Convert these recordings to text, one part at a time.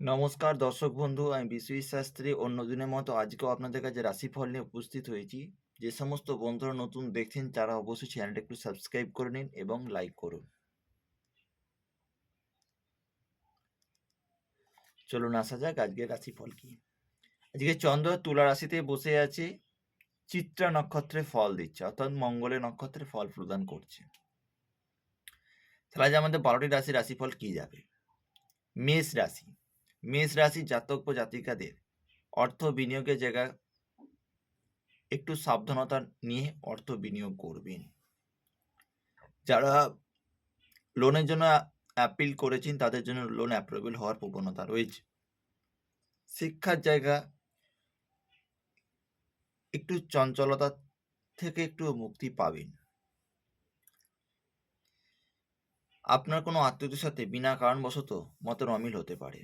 নমস্কার দর্শক বন্ধু, আমি বিশ্বজিৎ শাস্ত্রী। অন্য দিনের মতো আজকেও আপনাদের কাছে রাশিফল নিয়ে উপস্থিত হয়েছি। যে সমস্ত বন্ধুরা নতুন দেখছেন, তারা অবশ্যই চ্যানেলটা একটু সাবস্ক্রাইব করে নিন এবং লাইক করুন। চলুন আসা যাক আজকের রাশিফল কি। আজকে চন্দ্র তুলা রাশিতে বসে আছে, চিত্রা নক্ষত্রে ফল দিচ্ছে, অর্থাৎ মঙ্গলের নক্ষত্রে ফল প্রদান করছে। তাহলে আজ আমাদের বারোটি রাশি রাশিফল কি যাবে? মেষ রাশি। মেষ রাশি জাতক ও জাতিকাদের অর্থ বিনিয়োগের জায়গা একটু সাবধানতা নিয়ে অর্থ বিনিয়োগ করবেন। যারা লোনের জন্য অ্যাপিল করেছেন, তাদের জন্য লোন অ্যাপ্রুভেল হওয়ার প্রবণতা রয়েছে। শিক্ষার জায়গা একটু চঞ্চলতা থেকে একটু মুক্তি পাবেন। আপনার কোনো আত্মীয়দের সাথে বিনা কারণবশত মতের অমিল হতে পারে।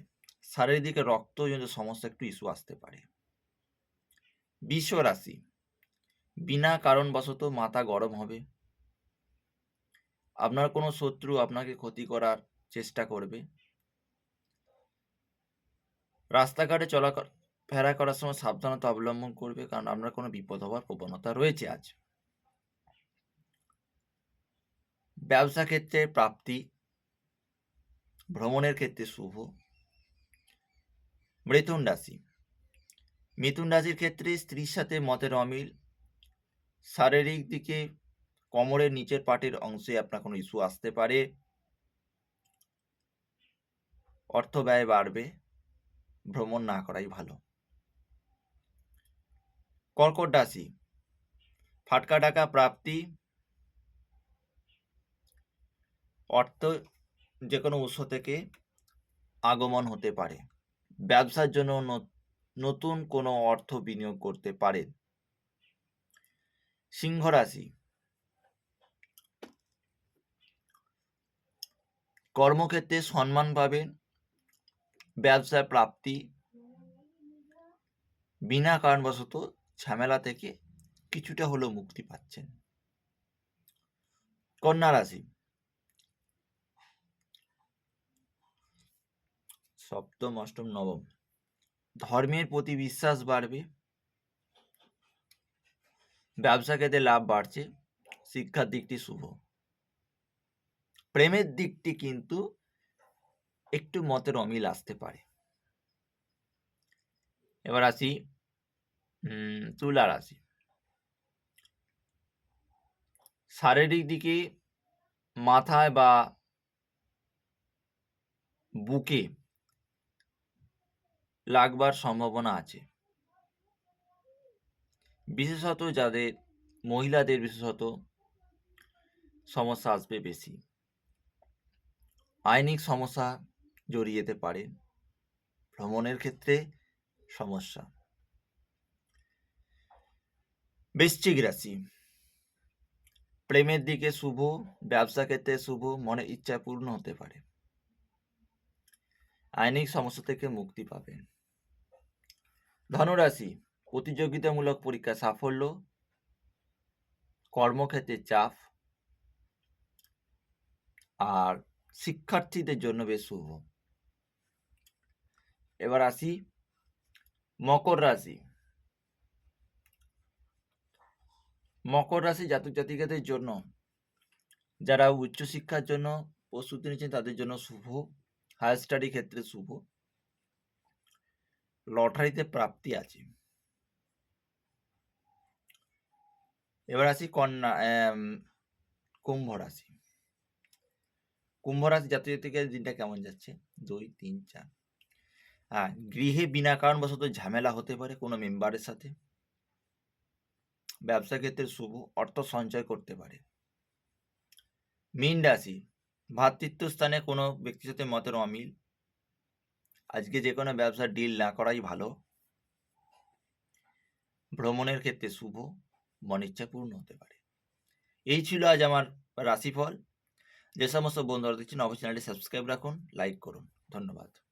শারীরিক রক্তজনিত সমস্যা একটু ইস্যু আসতে পারে। বিশ্ব রাশি বিনা কারণবশত মাথা গরম হবে। আপনার কোনো শত্রু আপনাকে ক্ষতি করার চেষ্টা করবে। রাস্তাঘাটে চলা ফেরা করার সময় সাবধানতা অবলম্বন করবে, কারণ আপনার কোনো বিপদ হওয়ার প্রবণতা রয়েছে আজ। ব্যবসা ক্ষেত্রে প্রাপ্তি, ভ্রমণের ক্ষেত্রে শুভ। মৃথুন রাশি। মিথুন রাশির ক্ষেত্রে স্ত্রীর সাথে মতের অমিল, শারীরিক দিকে কোমরের নিচের পাটের অংশে আপনার কোনো ইস্যু আসতে পারে। অর্থ ব্যয় বাড়বে, ভ্রমণ না করাই ভালো। কর্কট রাশি, ফাটকা টাকা প্রাপ্তি, অর্থ যে কোনো উৎস থেকে আগমন হতে পারে। ব্যবসার জন্য নতুন কোনো অর্থ বিনিয়োগ করতে পারেন। সিংহ রাশি। কর্মক্ষেত্রে সম্মান পাবেন ব্যবসায় প্রাপ্তি, বিনা কারণবশত ঝামেলা থেকে কিছুটা হলেও মুক্তি পাচ্ছেন। কন্যা রাশি। সপ্তম, অষ্টম, নবম। ধর্মের প্রতি বিশ্বাস বাড়বে, ব্যবসা ক্ষেত্রে লাভ বাড়ছে, শিক্ষার দিকটি শুভ। প্রেমের দিকটি কিন্তু একটু মতের অমিল আসতে পারে। এবার আসি তুলা রাশি। শারীরিক দিকে মাথায় বা বুকে লাগবার সম্ভাবনা আছে। বিশেষত যাদের, মহিলাদের বিশেষত সমস্যা আসবে বেশি। আইনিক সমস্যা জড়িয়ে যেতে পারে। ভ্রমণের ক্ষেত্রে সমস্যা। বৃশ্চিক রাশি। প্রেমের দিকে শুভ, ব্যবসা ক্ষেত্রে শুভ, মনে ইচ্ছা পূর্ণ হতে পারে। আইনিক সমস্যা থেকে মুক্তি পাবেন ধনুরাশি, প্রতিযোগিতামূলক পরীক্ষা সাফল্য, কর্মক্ষেত্রে চাপ, আর শিক্ষার্থীদের জন্য বেশ শুভ। এবার আসি মকর রাশি। মকর রাশি জাতক জাতিকাদের জন্য, যারা উচ্চশিক্ষার জন্য প্রস্তুতি নিচ্ছেন তাদের জন্য শুভ হায়ার স্টাডি ক্ষেত্রে শুভ। লটারিতে প্রাপ্তি আছে। এবার আসি কন্যা কুম্ভ রাশি। কুম্ভ রাশি জাতীয় থেকে দিনটা কেমন যাচ্ছে? দুই, তিন, চার। হ্যাঁ গৃহে বিনা কারণবশত ঝামেলা হতে পারে কোনো মেম্বারের সাথে। ব্যবসা ক্ষেত্রে শুভ, অর্থ সঞ্চয় করতে পারে। মীন রাশি ভ্রাতৃত্ব স্থানে কোনো ব্যক্তির সাথে মতের অমিল আজকে যে কোনো ব্যবসা ডিল না করাই ভালো। ভ্রমণের ক্ষেত্রে শুভ মনিচ্ছা পূর্ণ হতে পারে। এই ছিল আজ আমার রাশিফল। যে সমস্ত বন্ধুরা দেখছেন অবশ্যই চ্যানেলটি সাবস্ক্রাইব রাখুন লাইক করুন। ধন্যবাদ।